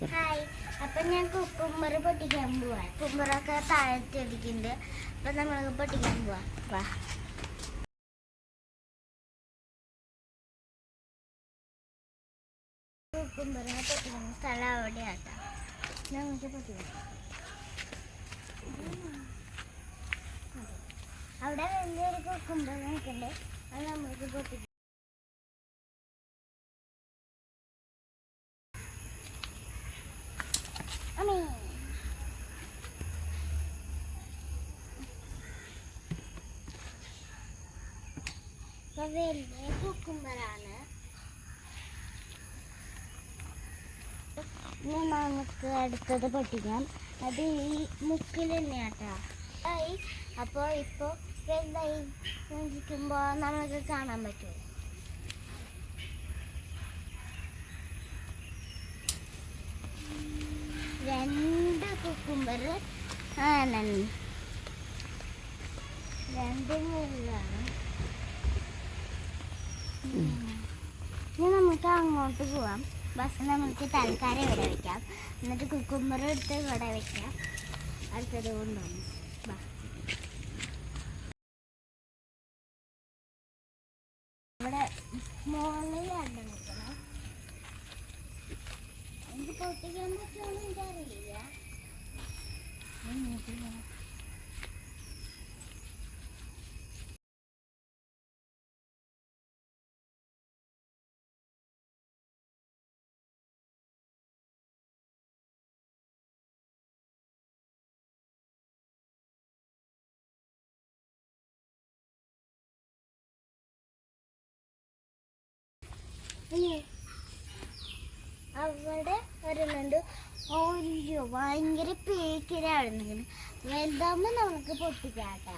Hi അപ്പൊ ഞാൻ cucumber പൊട്ടിക്കാൻ പോവാ. കുക്കുമ്പറൊക്കെ താഴത്ത് ഇരിക്കുന്നുണ്ട്. അപ്പൊ നമ്മൾ പൊട്ടിക്കാൻ പോവാ. വാ. കുക്കുമ്പറിനെ പൊട്ടിക്കുന്ന സ്ഥലം അവിടെയാട്ടാ. ഞങ്ങൾക്ക് പൊട്ടിക്കാം അവിടെ വലിയൊരു കുക്കുമ്പർ നിൽക്കുന്നുണ്ട്. അത് നമ്മൾക്ക് പൊട്ടിക്കാം ഇപ്പൊ വലിയ കുക്കുമ്പറാണ് നമുക്ക് അടുത്തത് പൊട്ടിക്കാം. അത് ഈ മുക്കിൽ തന്നെയാട്ടോ. ആയി. അപ്പോൾ ഇപ്പോൾ വലുതായി നമുക്ക് കാണാൻ പറ്റും. രണ്ട് കുക്കുമ്പർ ആണ് രണ്ട് മുള്ളാണ് ഇനി നമുക്ക് അങ്ങോട്ട് പോവാം. ബസ് നമുക്ക് തൽക്കാലം ഇവിടെ വെക്കാം. എന്നിട്ട് കുക്കുമ്പർ എടുത്ത് ഇവിടെ വെക്കാം. അടുത്തത് കൊണ്ടുവന്നു. ഇവിടെ മോളിൽ രണ്ട് നിൽക്കണം. എനിക്ക് പൊട്ടിക്കാൻ പറ്റുമോ എനിക്കറിയില്ല. അവിടെ ഒരെണ്ണുണ്ട് ഓയ്യോ ഭയങ്കര പേക്കിലാണ് വലുതാകുമ്പോ നമുക്ക് പൊട്ടിക്കാട്ടാ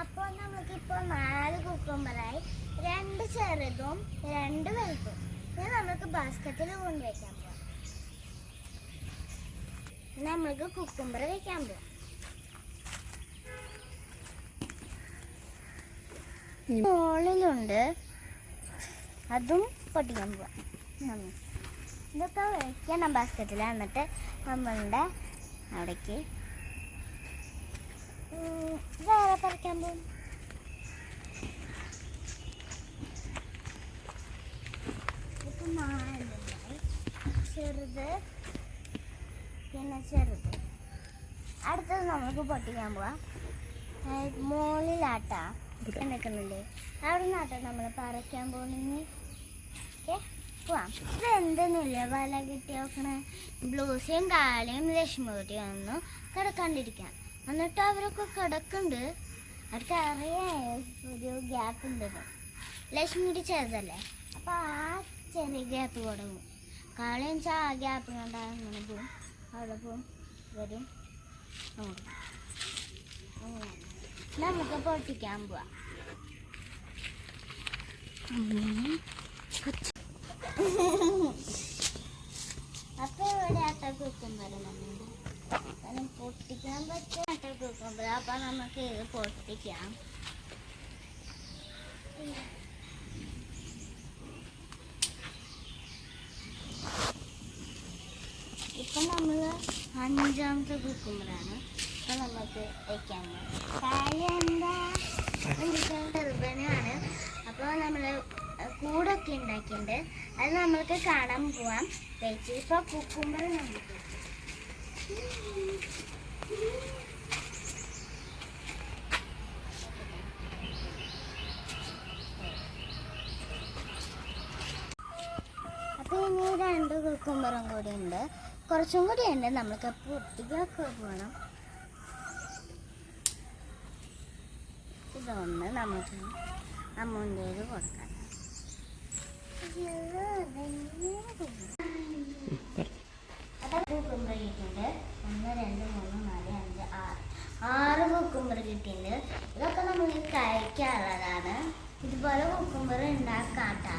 അപ്പോൾ നമുക്കിപ്പോൾ നാല് കുക്കുമ്പറായി ചെറുതും രണ്ട് വലുതും. ഇത് നമുക്ക് ബാസ്ക്കറ്റിൽ വെക്കാൻ പോവാം. നമ്മൾക്ക് കുക്കുമ്പർ വെക്കാൻ പോവാം. മുകളിലുണ്ട്. അതും പൊട്ടിക്കാൻ പോവാം. ഇതൊക്കെ വെക്കണം ബാസ്ക്കറ്റിൽ എന്നിട്ട് നമ്മളുടെ അവിടേക്ക്. വേറെ പറിക്കാൻ പോകും ചെറുത് പിന്നെ ചെറുത്. അടുത്തത് നമുക്ക് പൊട്ടിക്കാൻ പോവാം. മോളിലാട്ട. നിൽക്കുന്നില്ലേ അവിടെ നിന്നാട്ടാ നമ്മൾ പറിക്കാൻ പോകുന്നെങ്കിൽ ഓക്കെ പോവാം. ഇത് എന്തെന്നില്ല വല കിട്ടി നോക്കണേ ബ്ലൂസിയും കാലയും ലക്ഷ്മികുട്ടിയും ഒന്നും കിടക്കാണ്ടിരിക്കാം. എന്നിട്ട് അവരൊക്കെ കിടക്കുന്നുണ്ട്. അവർക്ക് അറിയാം ഒരു ഗ്യാപ്പ് ഉണ്ടെന്ന്. ലക്ഷ്മിയുടെ ചെറുതല്ലേ? അപ്പോൾ ആ ചെറിയ ഗ്യാപ്പ് കൊടുക്കും കാളയും വെച്ചാൽ ആ ഗ്യാപ്പ് കണ്ടാൽ അങ്ങനെ പോവും. അവിടെ പോവും വരും. നമുക്ക് പൊട്ടിക്കാൻ പോവാം. അപ്പൊ ഇവിടെ അട്ട കുക്കുമ്പർ നമ്മൾ പൊട്ടിക്കാൻ പറ്റും അട്ട കുക്കുമ്പർ അപ്പൊ നമുക്ക് പൊട്ടിക്കാം. അഞ്ചാമത്തെ കുക്കുമ്പറാണ്. അപ്പൊ നമുക്ക് വയ്ക്കാൻ. കാര്യം എന്താ ചെറുപ്പനാണ് അപ്പോൾ നമ്മൾ കൂടൊക്കെ ഉണ്ടാക്കിയിട്ടുണ്ട് അത് നമ്മൾക്ക് കാണാൻ പോവാം. വെച്ച് ഇപ്പൊ കുക്കുമ്പർ നമുക്ക് അപ്പൊ ഇനി കുക്കുമ്പറും കൂടി ഉണ്ട് കുറച്ചും കൂടി ഉണ്ട് നമ്മൾക്ക് പൊട്ടിക്കൊക്കെ പോകണം ഇതൊന്ന് നമുക്ക് അമ്മൂന്റെ കൊടുക്കാം. കുക്കുമ്പർ കിട്ടിയിട്ടുണ്ട് ഒന്ന് രണ്ട് മൂന്ന് നാല് അഞ്ച് ആറ്. ആറ് കുക്കുംബർ കിട്ടിയിട്ടുണ്ട്. ഇതൊക്കെ നമ്മൾ കഴിക്കാറുള്ളതാണ്. ഇതുപോലെ കുക്കുംബർ ഉണ്ടാക്കാട്ടാ.